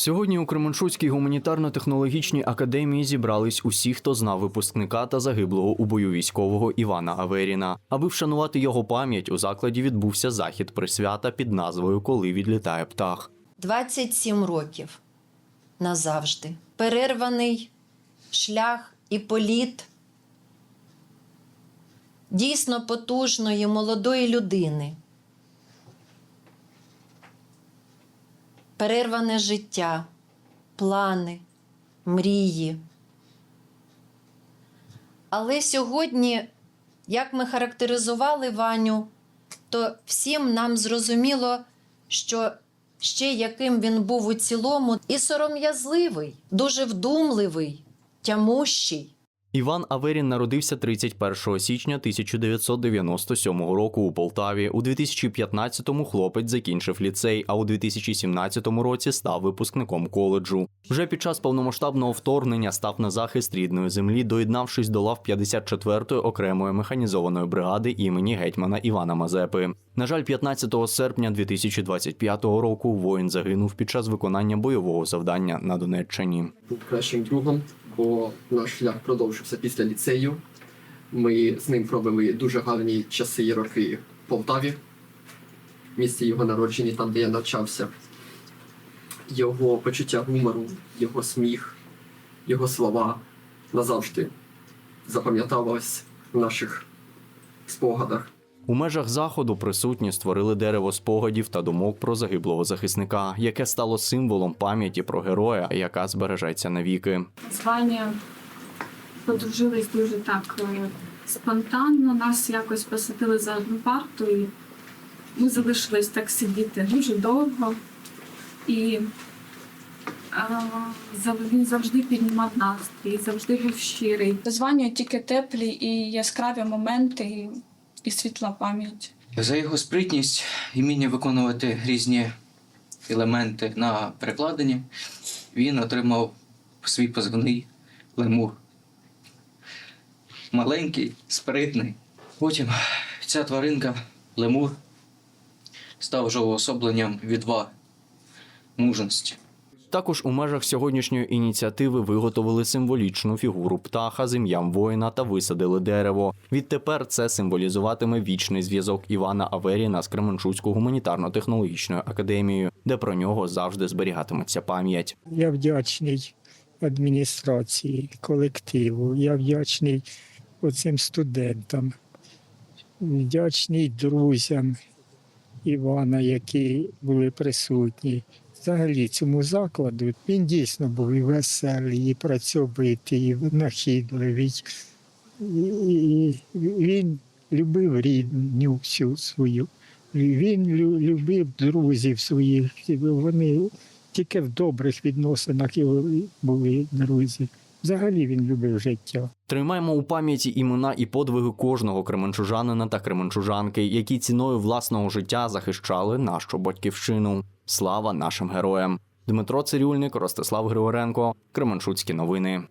Сьогодні у Кременчуцькій гуманітарно-технологічній академії зібрались усі, хто знав випускника та загиблого у бою військового Івана Аверіна. Аби вшанувати його пам'ять, у закладі відбувся захід присвята під назвою Коли відлітає птах. 27 років назавжди. Перерваний шлях і політ дійсно потужної молодої людини. Перерване життя, плани, мрії. Але сьогодні, як ми характеризували Ваню, то всім нам зрозуміло, що ще яким він був у цілому, і сором'язливий, дуже вдумливий, тямущий. Іван Аверін народився 31 січня 1997 року у Полтаві. У 2015-му хлопець закінчив ліцей, а у 2017 році став випускником коледжу. Вже під час повномасштабного вторгнення став на захист рідної землі, доєднавшись до лав 54-ї окремої механізованої бригади імені гетьмана Івана Мазепи. На жаль, 15 серпня 2025 року воїн загинув під час виконання бойового завдання на Донеччині. був кращим другом, бо наш шлях продовжився після ліцею. Ми з ним провели дуже гарні часи і роки в Полтаві, місті його народження, там, де я навчався. Його почуття гумору, його сміх, його слова назавжди запам'яталось в наших спогадах. У межах заходу присутні створили дерево спогадів та думок про загиблого захисника, яке стало символом пам'яті про героя, яка збережеться навіки. з Ваня подружились дуже так е, спонтанно. Нас якось посадили за одну парту, і ми залишились так сидіти дуже довго. І е, він завжди піднімав настрій, завжди був щирий. З Ванею тільки теплі і яскраві моменти, і, світла пам'ять. За його спритність і вміння виконувати різні елементи на перекладині, він отримав свій позивний лемур. Маленький, спритний. Потім ця тваринка, лемур, став вже уособленням відваги, мужності. Також у межах сьогоднішньої ініціативи виготовили символічну фігуру птаха з ім'ям воїна та висадили дерево. Відтепер це символізуватиме вічний зв'язок Івана Аверіна з Кременчуцькою гуманітарно-технологічною академією, де про нього завжди зберігатиметься пам'ять. Я вдячний адміністрації, колективу, я вдячний оцим студентам, вдячний друзям Івана, які були присутні. Взагалі цьому закладу він дійсно був і веселий, і працьовитий, і нахідливий. І, він любив рідню всю свою. Він лю- любив друзів своїх. Вони тільки в добрих відносинах були друзі. Взагалі він любив життя. Тримаємо у пам'яті імена і подвиги кожного кременчужанина та кременчужанки, які ціною власного життя захищали нашу батьківщину. Слава нашим героям! Дмитро Цирюльник, Ростислав Григоренко, Кременчуцькі новини.